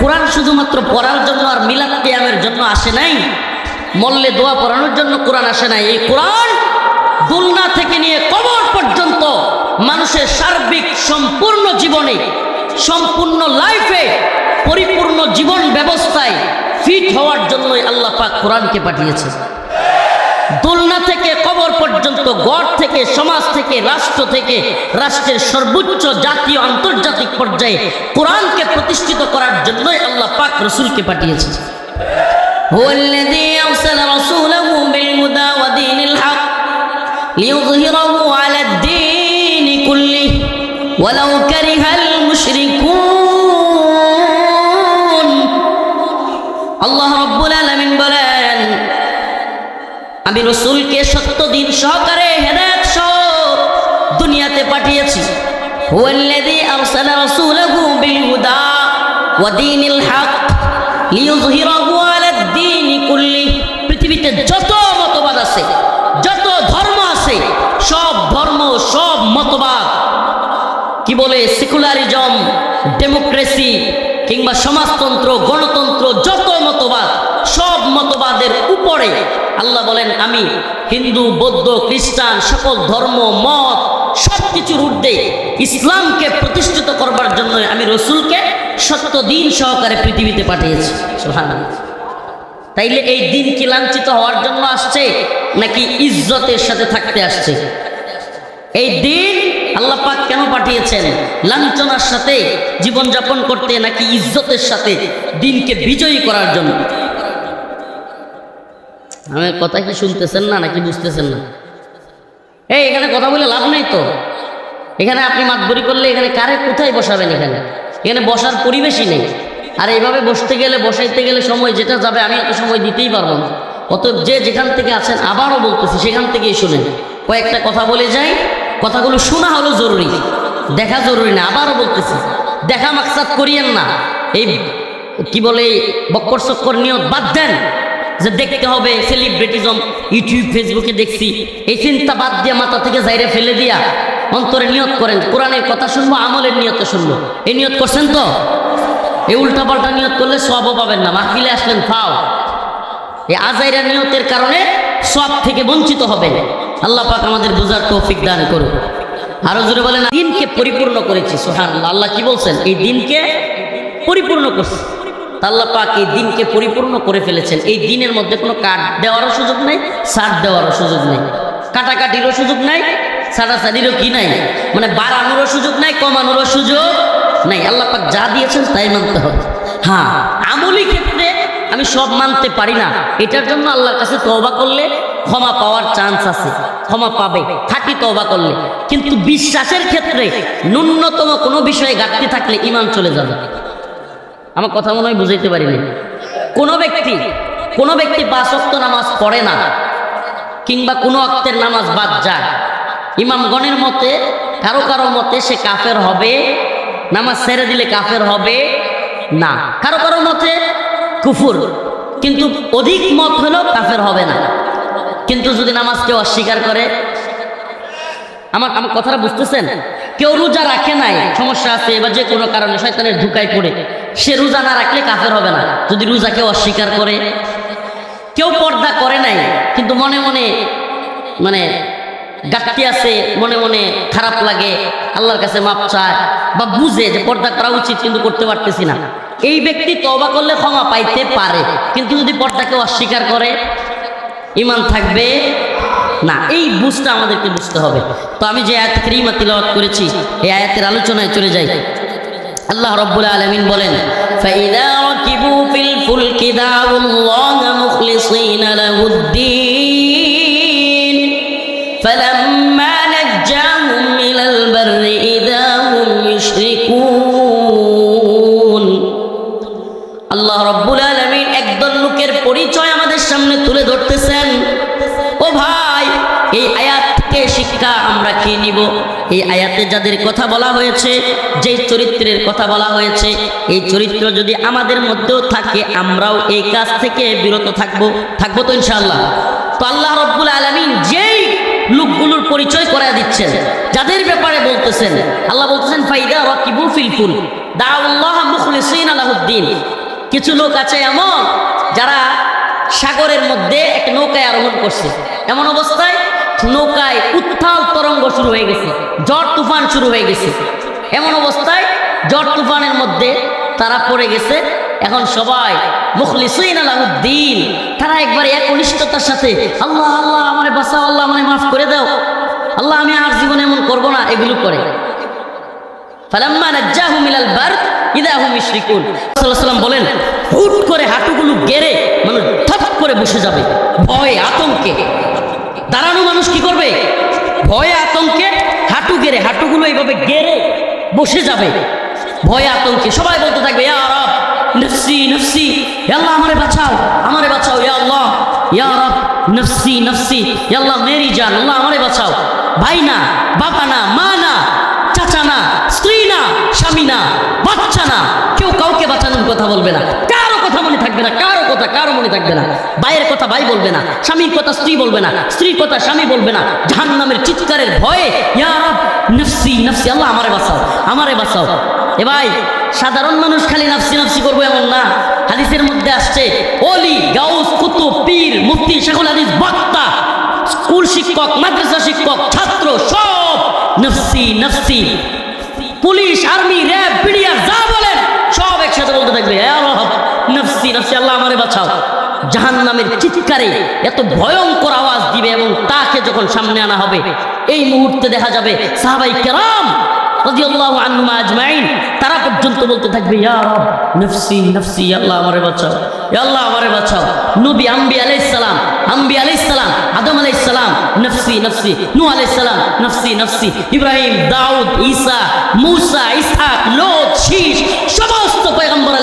কোরআন শুধুমাত্র পড়ার জন্য আর মিলাদ কিয়ামের জন্য আসে নাই। মল্লে দোয়া পড়ানোর জন্য কোরআন আসে নাই। এই কোরআন দুলনা থেকে নিয়ে কবর পর্যন্ত মানুষের সার্বিক সম্পূর্ণ জীবনে, সম্পূর্ণ লাইফে, পরিপূর্ণ জীবন ব্যবস্থায় ফিট হওয়ার জন্যই আল্লাহ পাক কোরআনকে পাঠিয়েছে দোলনা থেকে কবর পর্যন্ত গড় থেকে সমাজ থেকে রাষ্ট্র থেকে রাষ্ট্রের সর্বোচ্চ জাতীয় আন্তর্জাতিক পর্যায়ে কোরআনকে প্রতিষ্ঠিত করার জন্যই আল্লাহ পাক রসুলকে পাঠিয়েছে هو الذي أرسل رسوله بالهدى ودين الحق ليظهره পাঠিয়েছি। পৃথিবীতে যত মতবাদ আছে, যত ধর্ম আছে, সব ধর্ম, সব মতবাদ। কি বলে? সেকুলারিজম, ডেমোক্রেসি কিংবা সমাজতন্ত্র, গণতন্ত্র, যত মতবাদ, সব মতবাদের উপরে আল্লাহ বলেন, আমি হিন্দু, বৌদ্ধ, খ্রিস্টান, সকল ধর্ম, মত সব কিছুর ঊর্ধ্বে ইসলামকে প্রতিষ্ঠিত করবার জন্য আমি রসুলকে সত্য দিন সহকারে পৃথিবীতে পাঠিয়েছি। তাইলে এই দিন কি লাঞ্ছিত হওয়ার জন্য আসছে, নাকি ইজ্জতের সাথে থাকতে আসছে? এই দিন আল্লাহ পাক কেন পাঠিয়েছেন? লাঞ্ছনার সাথে জীবনযাপন করতে, নাকি ইজ্জতের সাথে দিনকে বিজয়ী করার জন্য? আমার কথা কি শুনতেছেন না, নাকি বুঝতেছেন না? এই এখানে কথা বলে লাভ নেই তো। এখানে আপনি মাতবরি করলে এখানে কারে কোথায় বসাবেন এখানে? এখানে বসার পরিবেশই নেই। আর এইভাবে বসতে গেলে, বসাইতে গেলে সময় যেটা যাবে, আমি এত সময় দিতেই পারব না। অতএব যে যেখান থেকে আছেন, আবারও বলতেছি, সেখান থেকেই শুনেন। কয়েকটা কথা বলে যাই। কথাগুলো শোনা হলো জরুরি। দেখা জরুরি না, আবারও বলতেছি। দেখা মাকসাদ করিয়েন না। এই কি বলে বক্কর চক্কর নিয়ত বাদ দেন। যে দেখতে হবে সেলিব্রিটিজম ইউটিউব ফেসবুকে দেখছি। এই চিন্তা বাদ দিয়ে, মাথা থেকে জাইরে ফেলে দিয়া অন্তরে নিয়ত করেন, কোরআনের কথা শুনব, আমলের নিয়তে শুনব। এই নিয়ত করছেন তো? এই উল্টাপাল্টা নিয়ত করলে সবও পাবেন না। মাহফিলে আসলেন ফাও এই আজাইরা নিয়তের কারণে সব থেকে বঞ্চিত হবে আল্লাহ পাক আমাদের বোঝার তৌফিক দান করুন আরও জোরে বলেন, দিনকে পরিপূর্ণ করেছি সোহান আল্লাহ কি বলছেন? এই দিনকে পরিপূর্ণ করছে। আল্লাহ পাক এই দিনকে পরিপূর্ণ করে ফেলেছেন। এই দিনের মধ্যে কোনো কাট দেওয়ারও সুযোগ নেই, সার দেওয়ারও সুযোগ নেই। কাটাকাটিরও সুযোগ নাই ছাড়াছাড়িরও কি নাই? মানে বাড়ানোরও সুযোগ নাই, কমানোরও সুযোগ নাই। আল্লাহ পাক যা দিয়েছেন তাই মানতে হবে। হ্যাঁ আমলি ক্ষেত্রে আমি সব মানতে পারি না। এটার জন্য আল্লাহর কাছে তওবা করলে ক্ষমা পাওয়ার চান্স আছে। ক্ষমা পাবে খাঁটি তওবা করলে। কিন্তু বিশ্বাসের ক্ষেত্রে ন্যূনতম কোনো বিষয়ে ঘাটতি থাকলে ইমান চলে যাবে। আমার কথা মনে হয় বুঝাইতে পারিনি। কোনো ব্যক্তি কোনো ব্যক্তি অক্ত নামাজ পড়ে না, কিংবা কোনো অক্তের নামাজ বাদ যায়। ইমামগণের মতে কারও কারও মতে সে কাফের হবে, নামাজ ছেড়ে দিলে কাফের হবে, না। কারও কারও মতে কুফুর, কিন্তু অধিক মত হলেও কাফের হবে না। কিন্তু যদি নামাজকে অস্বীকার করে, আমার আমার কথাটা বুঝতেছেন? কেউ রোজা রাখে নাই, সমস্যা আছে, এবার যে কোনো কারণে শয়তানের ঢুকায় পড়ে, সে রোজা না রাখলে কাফের হবে না। যদি রোজা কেউ অস্বীকার করে, কেউ পর্দা করে নাই, কিন্তু মনে মনে মানে গাট্টি আছে মনে মনে খারাপ লাগে আল্লাহর কাছে মাপ চায় বা বুঝে যে পর্দা করা উচিত কিন্তু করতে পারতেছি না এই ব্যক্তি তবা করলে ক্ষমা পাইতে পারে কিন্তু যদি পর্দাকে অস্বীকার করে ইমান থাকবে না এই বুঝটা আমাদেরকে বুঝতে হবে তো আমি যে আয়াত করিমা তিলাওয়াত করেছি এই আয়াতের আলোচনায় চলে যাই আল্লাহ রব্বুল আলমিন বলেন فإذا ركبوا في الفلك دعوا الله مخلصين له الدين আল্লাহ রব্বুল আলমিন একদল লোকের পরিচয় আমাদের সামনে তুলে ধরতেছেন। ও ভাই, এই আয়াত থেকে শিক্ষা আমরা কি নিব? এই আয়াতে যাদের কথা বলা হয়েছে যে চরিত্রের কথা বলা হয়েছে, এই চরিত্র যদি আমাদের মধ্যেও থাকে, আমরাও এই কাজ থেকে বিরত থাকব। থাকব তো ইনশাআল্লাহ। তো আল্লাহ রব্বুল আলমিন যেই লোকগুলোর পরিচয় করা দিচ্ছেন, যাদের ব্যাপারে বলতেছেন, আল্লাহ বলতেছেন, ফাইদা ওয়াকিবু ফিল ফুল, দাউল্লাহ মুখলিসিন আলাহুদ্দিন লাহুদ্দিন। কিছু লোক আছে এমন যারা সাগরের মধ্যে এক নৌকায় আরোহণ করছে। এমন অবস্থায় নৌকায় উত্থাল তরঙ্গ শুরু হয়ে গেছে, ঝড় তুফান শুরু হয়ে গেছে। এমন অবস্থায় ঝড় তুফানের মধ্যে তারা পড়ে গেছে। এখন সবাই মুখলিসুইন আলাহুদ্দিন, তারা একবার একনিষ্ঠতার সাথে, আল্লাহ আল্লাহ, আমারে বাঁচাও, আল্লাহ, আমারে মাফ করে দাও। আল্লাহ, আমি আর জীবনে এমন করব না। এগুলো করে। ফালাম্মা নাজ্জাহুম ইলাল বারদ ইদা হুম ইশরিকুন সাল্লাম বলেন, হুট করে হাঁটুগুলো গেড়ে মানুষ থপ করে বসে যাবে। ভয়ে আতঙ্কে। দাঁড়ানো মানুষ কি করবে? ভয়ে আতঙ্কে হাঁটু গেড়ে, হাঁটুগুলো এইভাবে গেড়ে বসে যাবে। ভয়ে আতঙ্কে। সবাই বলতে থাকবে, ইয়া রব, নফসি নফসি আল্লাহ আমারে বাঁচাও আমারে বাঁচাও ইয়া আল্লাহ, ইয়া রব, নফসি নফসি আল্লাহ, মেরি জান, আল্লাহ আমারে বাঁচাও। ভাই না, বাবা না, মা না, চাচা না, স্ত্রী না, স্বামী না কথা বলবে না, কারও কথা মনে থাকবে না, কারও কথা কারও মনে থাকবে না, ভাইয়ের কথা ভাই বলবে না, স্বামীর কথা স্ত্রী বলবে না, স্ত্রীর কথা স্বামী বলবে না জাহান নামের চিৎকারের ভয়ে নফসি নফসি, আল্লাহ আমারে বাঁচাও আমারে বাঁচাও। এ ভাই, সাধারণ মানুষ খালি নাফসি নাফসি করব এমন না, হাদিসের মধ্যে আসছে অলি গাউস, কুতুব, পীর, মুফতি, শেখুল হাদিস, বক্তা, স্কুল শিক্ষক, মাদ্রাসা শিক্ষক, ছাত্র, সব নফসি নফসি। পুলিশ, আর্মি, র্যাব, পিডিআর, যা একসাথে বলতে থাকবে নফসি নফসি, আল্লাহ আমারে বাঁচাও। জাহান নামের চিৎকারে এত ভয়ঙ্কর আওয়াজ দিবে এবং তাকে যখন সামনে আনা হবে, এই মুহূর্তে দেখা যাবে সাহাবাই কেরাম তারা পর্যন্ত বলতে থাকবে ইব্রাহিম, দাউদ, ঈসা, মূসা, ইসহাক লোত শীষ সমস্ত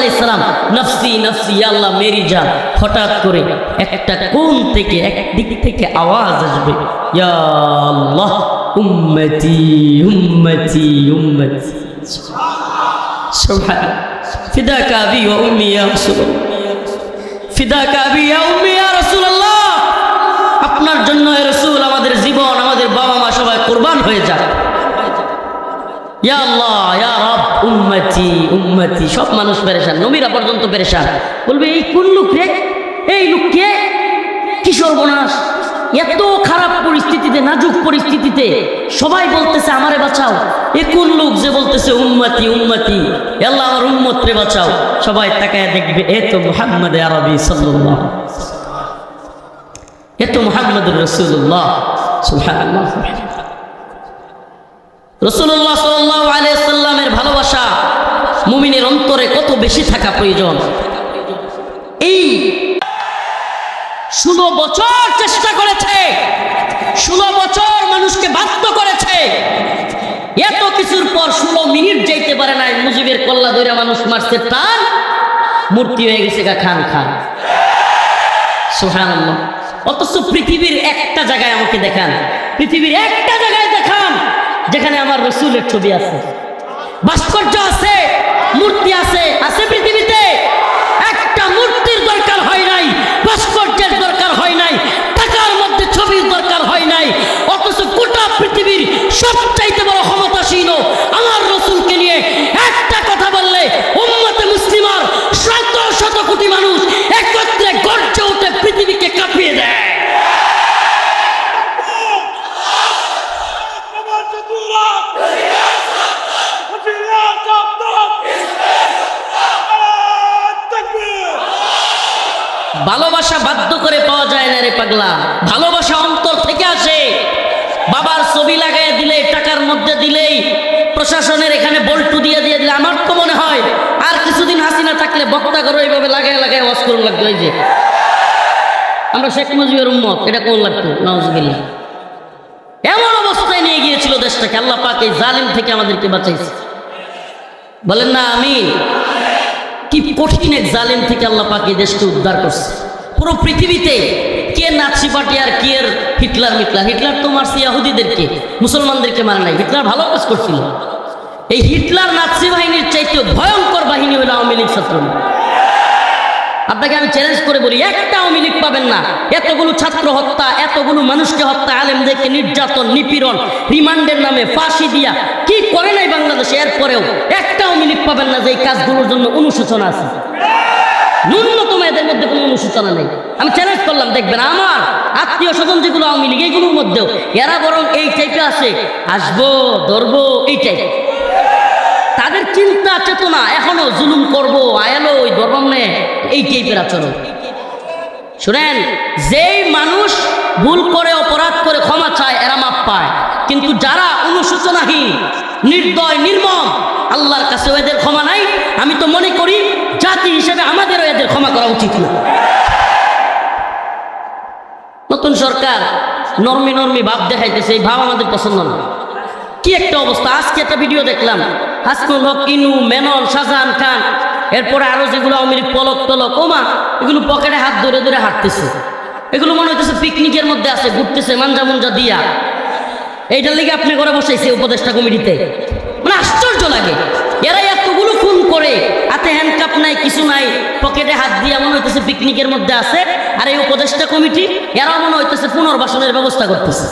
পয়গম্বর আলাইহিস সালাম নফসি নফসি আল্লাহ, মেরি জান হঠাৎ করে একটা কোণ থেকে এক দিক থেকে আওয়াজ আসবে উম্মতি উম্মতি উম্মতি। ইয়া উম্মি ইয়া রাসূলুল্লাহ। আপনার জন্য রাসূল আমাদের জীবন, আমাদের বাবা মা সবাই কুরবান হয়ে যাক। ইয়া আল্লাহ উম্মতি সব মানুষ পেরেশান। নবীরা পর্যন্ত পেরেশান। বলবে, এই কোন লোক রে? এই লোক কে? সর্বনাশ? এত খারাপ পরিস্থিতিতে, নাজুক পরিস্থিতিতে সবাই বলতেছে, আমারে বাঁচাও। এ কোন লোক যে বলতেছে, উম্মতি উম্মতি। আল্লাহ আমার উম্মত রে বাঁচাও। সবাই তাকায় দেখবে, এ তো মুহাম্মদ আরবি সাল্লাল্লাহ এ তো মুহাম্মদুর রাসূলুল্লাহ। সুবহানাল্লাহ। রসুল্লাহ সাল্লামের ভালোবাসা মুমিনের অন্তরে কত বেশি থাকা প্রয়োজন? এই ষোলো বছর চেষ্টা করেছে, ষোলো বছর মানুষকে বাধ্য করেছে। এত কিছুর পর ষোলো মিনিট যাইতে পারে নাই, মুজিবের কল্লা ধরে মানুষ মারছে টান মূর্তি হয়ে গেছে গা খান খান। সুহান অথচ পৃথিবীর একটা জায়গায় আমাকে দেখান, পৃথিবীর একটা জায়গায় দেখান, যেখানে আমার রসুলের ছবি আছে। ভাস্কর্য আছে মূর্তি আছে আছে পৃথিবীতে একটা মূর্তির দরকার হয় নাই ভাস্কর্যের দরকার হয় নাই টাকার মধ্যে ছবির দরকার হয় নাই অথচ গোটা পৃথিবীর সবচাইতে বড় ক্ষমতাসীন আমার রসুলকে নিয়ে একটা কথা বললে উম্মতে মুসলিমার শত শত কোটি মানুষ একত্রে গর্জে উঠে পৃথিবীকে কাঁপিয়ে দেয় ভালোবাসা বাধ্য করে পাওয়া যায় না রে পাগলা। ভালোবাসা অন্তর থেকে আসে। বাবার ছবি লাগাই দিলে, টাকার মধ্যে দিলেই প্রশাসনের এখানে বল্টু দিয়ে দিয়ে দিলে। আমার তো মনে হয় আর কিছুদিন হাসিনা থাকলে বক্তা করো এইভাবে লাগায় লাগায় ওয়াজ করুন লাগতো এই যে। আমরা শেখ মুজিবের উম্মত, এটা কোন লাগতো? নওয়াজবিল্লাহ এমন অবস্থায় নিয়ে গিয়েছিল দেশটাকে। আল্লাহ পাক এই জালিম থেকে আমাদেরকে বাঁচাইছে। বলেন না আমি কি কঠিন এক জালেম থেকে আল্লাহ পাক এই দেশকে উদ্ধার করছে? পুরো পৃথিবীতে কে নাচি পার্টি আর কে হিটলার মিটলার? হিটলার তো মারছে ইয়াহুদিদেরকে, মুসলমানদেরকে মারে নাই। হিটলার ভালো কাজ করছিল। এই হিটলার নাচি বাহিনীর চাইতে ভয়ঙ্কর বাহিনী হলো আওয়ামী লীগ ছাত্র আপনাকে আমি চ্যালেঞ্জ করে বলি একটা আওয়ামী পাবেন না। এতগুলো ছাত্র হত্যা, এতগুলো মানুষকে হত্যা, আলেমদেরকে নির্যাতন, নিপীড়ন, রিমান্ডের নামে ফাঁসি দিয়া কি করে নাই বাংলাদেশে? এরপরেও একটা আওয়ামী লীগ পাবেন না যে এই কাজগুলোর জন্য অনুশোচনা আছে। ন্যূনতম এদের মধ্যে কোনো অনুশোচনা নেই। আমি চ্যালেঞ্জ করলাম, দেখবেন আমার আত্মীয় স্বজন যেগুলো আওয়ামী লীগ এইগুলোর মধ্যেও এরা বরং এই টাইপে আসে আসব, ধরবো, এই টাইপ তাদের চিন্তা, চেতনা এখনও জুলুম করব, আয়ালো ওই ধর্মে, এই টাইপের আচরণ। শুনেন, যেই মানুষ ভুল করে, অপরাধ করে ক্ষমা চায়, এরা মাপ পায়। কিন্তু যারা অনুশোচনাহীন, নির্দয়, নির্মম, আল্লাহর কাছে এদের ক্ষমা নাই, আমি তো মনে করি জাতি হিসেবে আমাদেরও এদের ক্ষমা করা উচিত না। নতুন সরকার নর্মি নর্মি ভাব দেখাইতেছে, এই ভাব আমাদের পছন্দ না। কি একটা অবস্থা? আজকে একটা ভিডিও দেখলাম। হাসনুল হক, ইনু, মেনন, শাহজাহান খান, এরপরে আরও যেগুলো আওয়ামী লীগ পলক টলক ওমা এগুলো পকেটে হাত ধরে ধরে হাঁটতেছে। এগুলো মনে হইতেছে পিকনিকের মধ্যে আছে, ঘুরতেছে, মাঞ্জা মুঞ্জা দিয়া। এইটার লিগে আপনি করে বসাইছে উপদেষ্টা কমিটিতে। মানে আশ্চর্য লাগে। এরা এতগুলো খুন করে, হাতে হ্যান্ডকাপ নাই, কিছু নাই, পকেটে হাত দিয়া মনে হইতেছে পিকনিকের মধ্যে আছে, আর এই উপদেষ্টা কমিটি, এরাও মনে হইতেছে পুনর্বাসনের ব্যবস্থা করতেছে।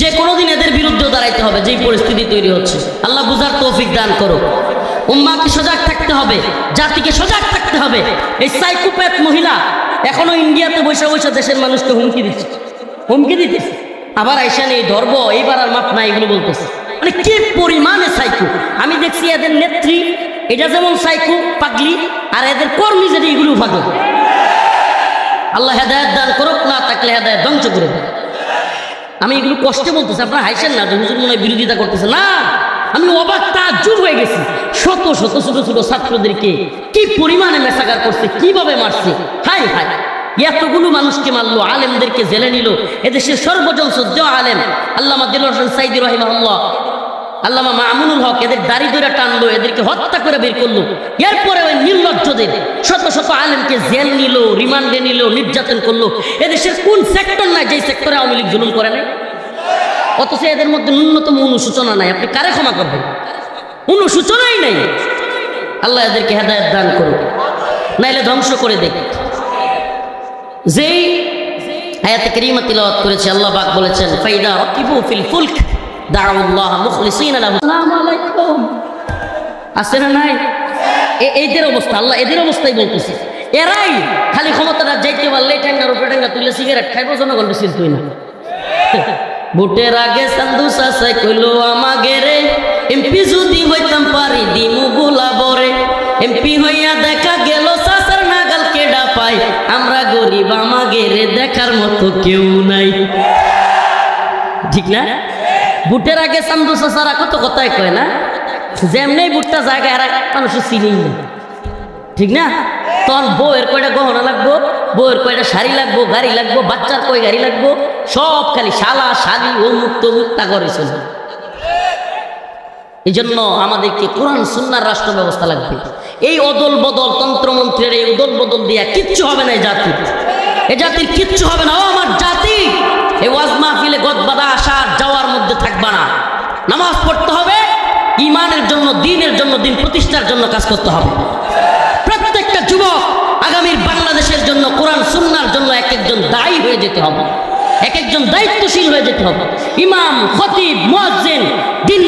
যে কোনোদিন এদের বিরুদ্ধে দাঁড়াইতে হবে, যেই পরিস্থিতি তৈরি হচ্ছে। আল্লাহ বুঝার তৌফিক দান করো উম্মাকে সজাগ থাকতে হবে, জাতিকে সজাগ থাকতে হবে। এই সাইকোপ্যাথ মহিলা এখনও ইন্ডিয়াতে বসে বসে দেশের মানুষকে হুমকি দিচ্ছে। হুমকি দিতেছে। আবার আইসা এই ধর্ম এইবার আর মাপ নাই এগুলো বলতেছে। মানে কি পরিমাণে সাইকো আমি দেখছি এদের নেত্রী, এটা যেমন সাইকো পাগলি, আর এদের কর্মী যেটা এগুলো পাগল আল্লাহ হেদায়ত দান করুক, না থাকলে হেদায়ত ধ্বংস করে দেয়। আমি এগুলো কষ্টে বলতেছি, আপনারা হাইসেন না হুজুর মনে বিরোধিতা করতেছে। না, আমি অবাক তাজ্জুব হয়ে গেছি। শত শত, ছোট ছোট ছাত্রদেরকে কি পরিমাণে মেসাগার করছে, কীভাবে মারছে? হাই হাই এতগুলো মানুষকে মারলো, আলেমদেরকে জেলে নিল। এদেশের সর্বজন সহ্য আলেম। আল্লাহ দিল আল্লামা মামুনুল হক এদের দাড়ি ধরে টানলো, এদেরকে হত্যা করে বের করল। এরপরে ওই নির্লজ্জদের শত শত আলেমকে জেল নিল, রিমান্ডে নিল, নির্যাতন করল। এদেশের কোন সেক্টর নাই যে সেক্টরে আওয়ামী লীগ জুলুম করে নাই? অথচ এদের মধ্যে ন্যূনতম অনুসূচনা নাই। আপনি কারে ক্ষমা করবেন? অনুসূচনাই নাই। আল্লাহ এদেরকে হেদায়ত দান করুক। নাইলে ধ্বংস করে দেখ যেই আয়াতে করিমা তিলাওয়াত করেছে, আল্লাহ পাক বলেছেন, ফাইদা রাকিবু ফিল ফুলক। দাউল্লাহ মুখলিসিন আসসালামু আলাইকুম। আছে না নাই? এ- এদের অবস্থা, আল্লাহ এদের অবস্থাই বলতেছে। এরাই খালি ক্ষমতাটা যাইতে পারলে ঠেঙ্গার উপরে ঠেঙ্গা তুলে সিগারেট খাইব, জনগণ বেশি তুই না। ভোটের আগে সান্দু সাসাই কইলো, আমাগে রে, এমপি যদি হইতাম পারি দিমু গোলাবরে এমপি হইয়া দেখা গেল সাসার নাগাল কেডা পাই আমরা গরিব, আমাগে রে দেখার মতো কেউ নাই। ঠিক না? বুটের আগে সান্দু সাসারা কত কথাই কয় না? যেমনি বুটটা জায়গায় আর মানুষের চিনেই না। ঠিক না? তখন বউয়ের কয়টা গহনা লাগবো? বউয়ের কয়টা শাড়ি লাগবো? গাড়ি লাগবো? বাচ্চার কয় গাড়ি লাগবো? সব খালি শালা, শালি, অমুক, তমুক, তা করে চলবে এই জন্য আমাদেরকে কোরআন, সুন্নার রাষ্ট্র ব্যবস্থা লাগবে। এই অদল বদল তন্ত্রমন্ত্রের এই উদল বদল দিয়া কিচ্ছু হবে না এই জাতির। এ জাতির কিচ্ছু হবে না। ও আমার জাতি! মাহফিলে গদবাদা আসার যাওয়ার মধ্যে থাকবা না। নামাজ পড়তে হবে ইমানের জন্য, দিনের জন্য, দিন প্রতিষ্ঠার জন্য কাজ করতে হবে। প্রত্যেকটা যুবক আগামীর বাংলাদেশের জন্য, কোরআন, সুন্নার জন্য এক একজন দায়ী হয়ে যেতে হবে। এক একজন দায়িত্বশীল হয়ে যেতে হবে। ইমাম, খতিব, মুয়াজ্জিন দিন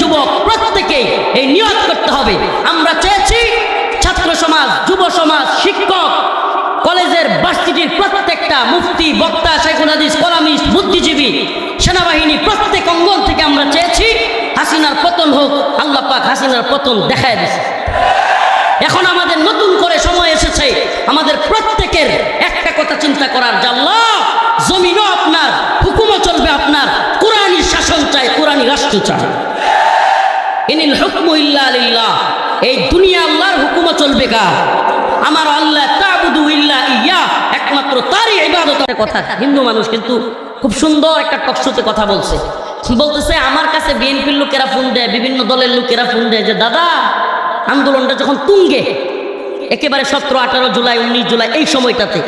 যুবক প্রত্যেকেই এই নিয়োগ করতে হবে। আমরা চেয়েছি ছাত্র সমাজ, যুব সমাজ, শিক্ষক কলেজের বাস্তিটির প্রত্যেকটা মুফতি, বক্তা শেখুল হাদিস, কলামিস্ট, বুদ্ধিজীবী, সেনাবাহিনী প্রত্যেক অঙ্গন থেকে আমরা চেয়েছি হাসিনার পতন হোক, আল্লাহ পাক হাসিনার পতন দেখায় দিছে। এখন আমাদের নতুন করে সময় এসেছে আমাদের প্রত্যেকের একটা কথা চিন্তা করার যে জমিনও আপনার, হুকুমও চলবে আপনার কোরআনী শাসন চাই কোরআনী রাষ্ট্র চাই ইনিল হুকমু ইল্লা এই দুনিয়া আল্লাহর হুকুমও চলবে গা। আমার আল্লাহ ইল্লা ইয়া একমাত্র তারই কথা। হিন্দু মানুষ কিন্তু খুব সুন্দর একটা টকশোতে কথা বলছে। বলতেছে, আমার কাছে বিএনপির লোকেরা ফোন দেয়, বিভিন্ন দলের লোকেরা ফোন দেয় যে, দাদা, আন্দোলনটা যখন তুঙ্গে, একেবারে সতেরো, আঠারো জুলাই, উনিশ জুলাই, এই সময়টাতে,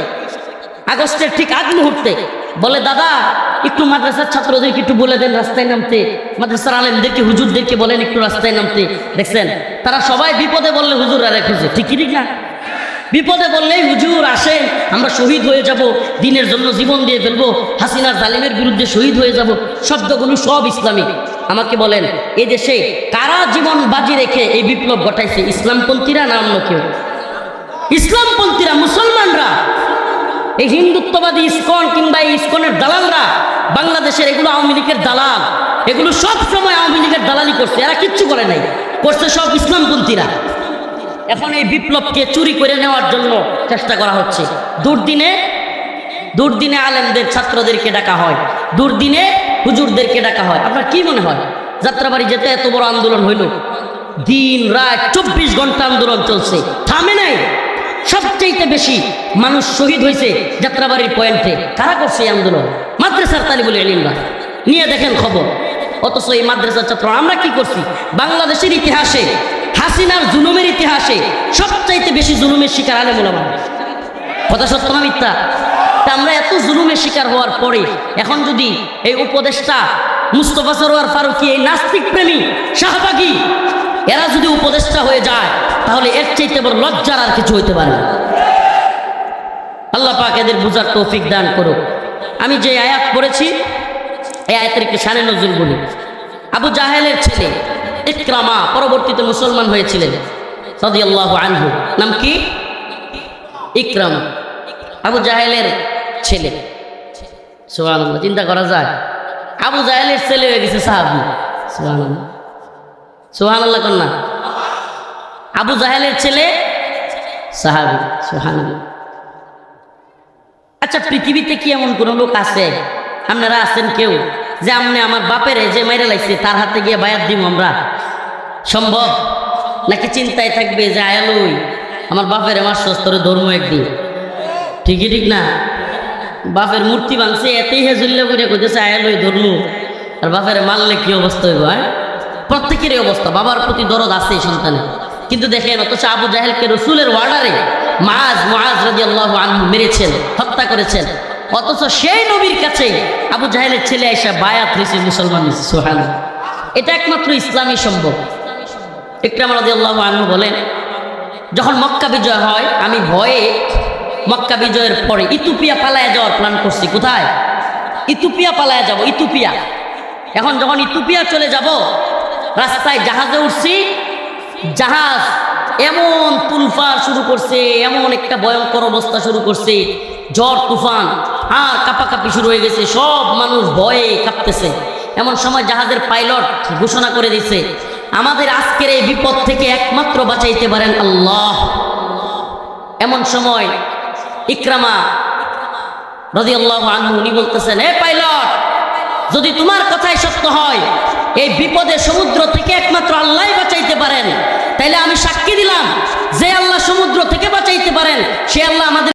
আগস্টের ঠিক আগ মুহূর্তে, বলে, দাদা, একটু মাদ্রাসার ছাত্রদেরকে একটু বলে দেন, রাস্তায় নামতে। মাদ্রাসার আলেমদেরকে, হুজুরদেরকে বলেন, একটু রাস্তায় নামতে। দেখছেন, তারা সবাই বিপদে বললে হুজুর আরে খুঁজে ঠিক কি ঠিক না? বিপদে বললেই হুজুর আসেন আমরা শহীদ হয়ে যাব, দিনের জন্য জীবন দিয়ে ফেলব, হাসিনা জালিমের বিরুদ্ধে শহীদ হয়ে যাব, শব্দগুলো সব ইসলামিক আমাকে বলেন এই দেশে কারা জীবন বাজি রেখে এই বিপ্লব ঘটাইছে? ইসলামপন্থীরা না অন্য কেউ? ইসলামপন্থীরা মুসলমানরা? এই হিন্দুত্ববাদী ইস্কন কিংবা এই ইস্কনের দালালরা, বাংলাদেশের এগুলো আওয়ামী লীগের দালাল, এগুলো সব সময় আওয়ামী লীগের দালালি করছে, এরা কিচ্ছু করে নাই, করছে সব ইসলামপন্থীরা। এখন এই বিপ্লবকে চুরি করে নেওয়ার জন্য চেষ্টা করা হচ্ছে। দুর্দিনে দুর্দিনে আলেমদের ছাত্রদেরকে ডাকা হয়। দুর্দিনে হুজুরদেরকে ডাকা হয়। আপনার কি মনে হয়? যাত্রাবাড়ি যেতে এত বড় আন্দোলন হইল? দিন, রাত, চব্বিশ ঘণ্টা আন্দোলন চলছে। থামে নাই। সবচেয়ে বেশি মানুষ শহীদ হয়েছে যাত্রাবাড়ির পয়েন্টে। কারা করছে এই আন্দোলন? মাদ্রাসার তালিবুল এলিমরা নিয়ে দেখেন খবর। অথচ এই মাদ্রাসার ছাত্র, আমরা কি করছি? বাংলাদেশের ইতিহাসে হাসিনার জুলুমের ইতিহাসে সবচাইতে বেশি জুলুমের শিকার আলে মোলামা কথা সত্য না মিথ্যা? আমরা এত জুলুমের শিকার হওয়ার পরে এখন যদি এই উপদেশটা মুস্তফা সরোয়ার ফারুকি, এই নাস্তিক প্রেমী, শাহবাগী, এরা যদি উপদেশটা হয়ে যায়, তাহলে এর চাইতে বড় লজ্জার আর কিছু হইতে পারে না। আল্লাহ পাক এদের বুঝার তৌফিক দান করুক। আমি যে আয়াত পড়েছি, এই আয়াতের একটি শানে নজরুল বলি। আবু জাহেলের ছেলে ইকরামা, পরবর্তীতে মুসলমান হয়েছিলেন। সদিয়াল্লাহু আনহু। নাম কি? ইকরামা। আবু জাহেলের ছেলে। চিন্তা করা যায়। আবু জাহেলের ছেলে হয়ে গেছে সাহাবি। সুবহানাল্লাহ। সুবহানাল্লাহ কন্যা আবু জাহেলের ছেলে সাহাবি। সুবহানাল্লাহ। আচ্ছা পৃথিবীতে কি এমন কোনো লোক আছে? আপনারা আছেন কেউ? যে আমনে আমার বাপের যে মেরে লাগছে তার হাতে গিয়ে বায়াত দিব আমরা। সম্ভব? নাকি চিন্তায় থাকবে যে আয়ালুই আমার বাপের আমার সস্তরে ধর্ম একদিন। ঠিকই ঠিক না? বাপের মূর্তি ভাঙছে, এতেই হেজুল্লে করে কইতেছে আয়ালুই ধর্ম। আর বাপের মারলে কি অবস্থা হইব হ্যাঁ? প্রত্যেকেরই অবস্থা, বাবার প্রতি দরদ আছে সন্তানের কিন্তু দেখেন, অথচ আবু জাহেলকে রসুলের ওয়ার্ডারে মাজ মাজ রাজি আল্লাহ মেরেছেন, হত্যা করেছেন। অথচ সেই নবীর কাছে আবু জাহেলের ছেলে আইসা বায়াত হয়েছে মুসলমান সোহান এটা একমাত্র ইসলামী সম্ভব। ইকরাম রাজি আল্লাহ আনহু বলেন, যখন মক্কা বিজয় হয়, আমি ভয়ে মক্কা বিজয়ের পরে ইতুপিয়া পালায়া যাওয়ার প্ল্যান করছি, কোথায়? ইতুপিয়া পালায়া যাব ইতুপিয়া এখন যখন ইতুপিয়া চলে যাব, রাস্তায় জাহাজে উঠছি, জাহাজ এমন তুলফার শুরু করছে, এমন একটা ভয়ঙ্কর অবস্থা শুরু করছে, ঝড়, তুফান। আর কাপাকাপি শুরু হয়ে গেছে। সব মানুষ ভয়ে কাঁপতেছে। এমন সময় জাহাজের পাইলট ঘোষণা করে দিছে আমাদের আজকের এই বিপদ থেকে একমাত্র বাঁচাইতে পারেন আল্লাহ। এমন সময় ইকরামা রাজি আল্লাহ আনহু, উনি বলতেছেন হে পাইলট, যদি তোমার কথাই সত্য হয়, এই বিপদে সমুদ্র থেকে একমাত্র আল্লাহ বাঁচাইতে পারেন। তাইলে আমি সাক্ষী দিলাম যে আল্লাহ সমুদ্র থেকে বাঁচাই